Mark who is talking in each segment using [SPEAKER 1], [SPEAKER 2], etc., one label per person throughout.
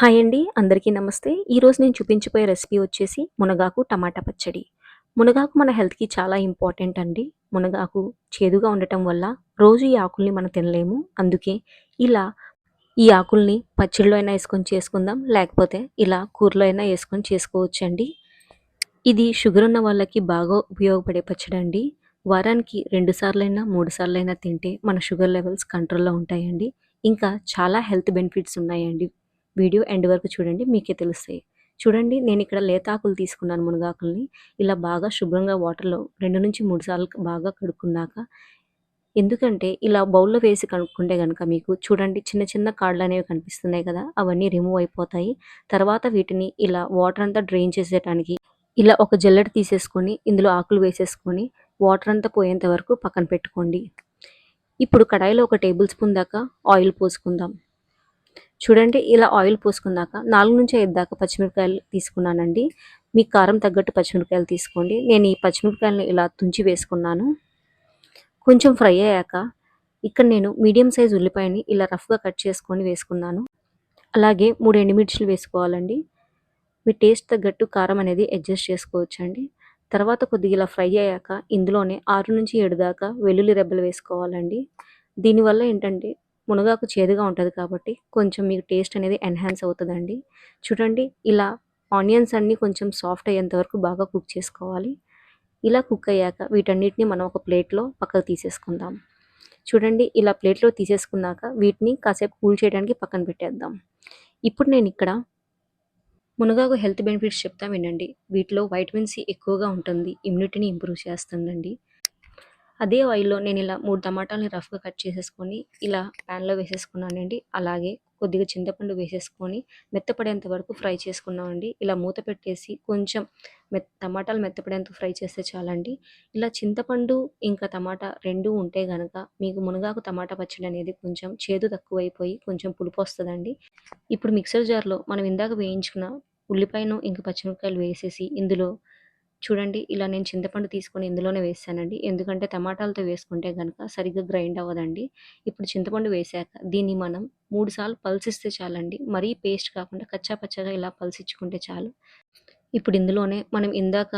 [SPEAKER 1] Hi అండి అందరికీ నమస్తే. ఈరోజు నేను చూపించబోయే రెసిపీ వచ్చేసి మునగాకు టమాటా పచ్చడి. మునగాకు మన హెల్త్కి చాలా ఇంపార్టెంట్ అండి. మునగాకు చేదుగా ఉండటం వల్ల రోజు ఈ ఆకుల్ని మనం తినలేము. అందుకే ఇలా ఈ ఆకుల్ని పచ్చడిలో అయినా వేసుకొని చేసుకుందాం లేకపోతే ఇలా కూరలో అయినా వేసుకొని చేసుకోవచ్చు అండి ఇది షుగర్ ఉన్న వాళ్ళకి బాగా ఉపయోగపడే పచ్చడి అండి. వారానికి రెండు సార్లైనా మూడు సార్లైనా తింటే మన షుగర్ లెవెల్స్ కంట్రోల్లో ఉంటాయండి. ఇంకా చాలా హెల్త్ బెనిఫిట్స్ ఉన్నాయండి. వీడియో ఎండ్ వరకు చూడండి మీకే తెలుస్తాయి. చూడండి నేను ఇక్కడ లేతాకులు తీసుకున్నాను మునగాకుల్ని. ఇలా బాగా శుభ్రంగా వాటర్లో రెండు నుంచి మూడు సార్లు బాగా కడుక్కున్నాక ఎందుకంటే ఇలా బౌల్లో వేసి కనుక్కుంటే కనుక మీకు చూడండి చిన్న చిన్న కాళ్ళు అనేవి కనిపిస్తున్నాయి కదా అవన్నీ రిమూవ్ అయిపోతాయి. తర్వాత వీటిని ఇలా వాటర్ అంతా డ్రైన్ చేసేయడానికి ఇలా ఒక జల్లెడ తీసేసుకొని ఇందులో ఆకులు వేసేసుకొని వాటర్ అంతా పోయేంత వరకు పక్కన పెట్టుకోండి. ఇప్పుడు కడాయిలో ఒక టేబుల్ స్పూన్ దాకా ఆయిల్ పోసుకుందాం. చూడండి ఇలా ఆయిల్ పోసుకున్నాక నాలుగు నుంచి ఐదు దాకా పచ్చిమిరపకాయలు తీసుకున్నానండి. మీ కారం తగ్గట్టు పచ్చిమిరపకాయలు తీసుకోండి. నేను ఈ పచ్చిమిరపకాయలను ఇలా తుంచి వేసుకున్నాను. కొంచెం ఫ్రై అయ్యాక ఇక్కడ నేను మీడియం సైజ్ ఉల్లిపాయని ఇలా రఫ్గా కట్ చేసుకొని వేసుకున్నాను. అలాగే మూడు ఎండుమిర్చిలు వేసుకోవాలండి. మీ టేస్ట్ తగ్గట్టు కారం అనేది అడ్జస్ట్ చేసుకోవచ్చండి. తర్వాత కొద్దిగా ఇలా ఫ్రై అయ్యాక ఇందులోనే ఆరు నుంచి ఏడు దాకా వెల్లుల్లి రెబ్బలు వేసుకోవాలండి. దీనివల్ల ఏంటంటే మునగాకు చేదుగా ఉంటుంది కాబట్టి కొంచెం మీకు టేస్ట్ అనేది ఎన్హాన్స్ అవుతుందండి. చూడండి ఇలా ఆనియన్స్ అన్నీ కొంచెం సాఫ్ట్ అయ్యేంత వరకు బాగా కుక్ చేసుకోవాలి. ఇలా కుక్ అయ్యాక వీటన్నిటిని మనం ఒక ప్లేట్లో పక్కకు తీసేసుకుందాం. చూడండి ఇలా ప్లేట్లో తీసేసుకున్నాక వీటిని కాసేపు కూల్ చేయడానికి పక్కన పెట్టేద్దాం. ఇప్పుడు నేను ఇక్కడ మునగాకు హెల్త్ బెనిఫిట్స్ చెప్తా వినండి. వీటిలో వైటమిన్ సి ఎక్కువగా ఉంటుంది. ఇమ్యూనిటీని ఇంప్రూవ్ చేస్తుందండి. అదే ఆయిల్లో నేను ఇలా మూడు టమాటాలని రఫ్గా కట్ చేసేసుకొని ఇలా ప్యాన్లో వేసేసుకున్నానండి. అలాగే కొద్దిగా చింతపండు వేసేసుకొని మెత్తపడేంత వరకు ఫ్రై చేసుకున్నామండి. ఇలా మూత పెట్టేసి కొంచెం మెత్ టమాటాలు మెత్తపడేంత ఫ్రై చేస్తే చాలండి. ఇలా చింతపండు ఇంకా టమాటా రెండు ఉంటే కనుక మీకు మునగాకు టమాటా పచ్చడి అనేది కొంచెం చేదు తక్కువైపోయి కొంచెం పులుపు వస్తుందండి. ఇప్పుడు మిక్సర్ జార్లో మనం ఇందాక వేయించుకున్న ఉల్లిపాయను ఇంకా పచ్చిమిరపకాయలు వేసేసి ఇందులో చూడండి ఇలా నేను చింతపండు తీసుకొని ఇందులోనే వేసానండి ఎందుకంటే టమాటాలతో వేసుకుంటే కనుక సరిగ్గా గ్రైండ్ అవ్వదండి. ఇప్పుడు చింతపండు వేసాక దీన్ని మనం మూడు సార్లు పల్సిస్తే చాలండి. మరీ పేస్ట్ కాకుండా కచ్చా పచ్చగా ఇలా పల్సిచ్చుకుంటే చాలు. ఇప్పుడు ఇందులోనే మనం ఇందాక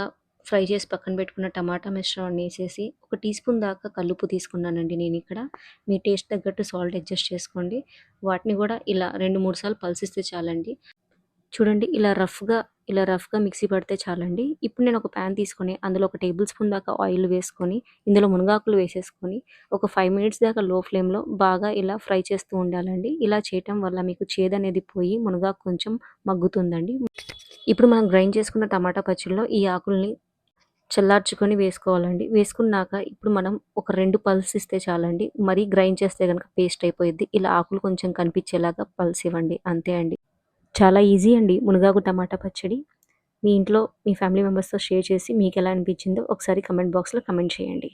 [SPEAKER 1] ఫ్రై చేసి పక్కన పెట్టుకున్న టమాటా మిశ్రమాన్ని వేసేసి ఒక టీ స్పూన్ దాకా కల్లుపు తీసుకున్నానండి నేను ఇక్కడ. మీ టేస్ట్ తగ్గట్టు సాల్ట్ అడ్జస్ట్ చేసుకోండి. వాటిని కూడా ఇలా రెండు మూడు సార్లు పల్సిస్తే చాలండి. చూడండి ఇలా రఫ్గా ఇలా రఫ్గా మిక్సీ పడితే చాలండి. ఇప్పుడు నేను ఒక ప్యాన్ తీసుకొని అందులో ఒక టేబుల్ స్పూన్ దాకా ఆయిల్ వేసుకొని ఇందులో మునగాకులు వేసేసుకొని ఒక ఫైవ్ మినిట్స్ దాకా లో ఫ్లేమ్లో బాగా ఇలా ఫ్రై చేస్తూ ఉండాలండి. ఇలా చేయటం వల్ల మీకు చేదు అనేది పోయి మునగాకు కొంచెం మగ్గుతుందండి. ఇప్పుడు మనం గ్రైండ్ చేసుకున్న టమాటా పచ్చడిలో ఈ ఆకుల్ని చల్లార్చుకొని వేసుకోవాలండి. వేసుకున్నాక ఇప్పుడు మనం ఒక రెండు పల్స్ ఇస్తే చాలండి. మరీ గ్రైండ్ చేస్తే కనుక పేస్ట్ అయిపోయింది ఇలా ఆకులు కొంచెం కనిపించేలాగా పల్స్ ఇవ్వండి. అంతే అండి. చాలా ఈజీ అండి. మునగాకు టమాటా పచ్చడి. మీ ఇంట్లో మీ ఫ్యామిలీ మెంబర్స్తో షేర్ చేసి మీకు ఎలా అనిపించిందో ఒకసారి కమెంట్ బాక్స్లో కమెంట్ చేయండి.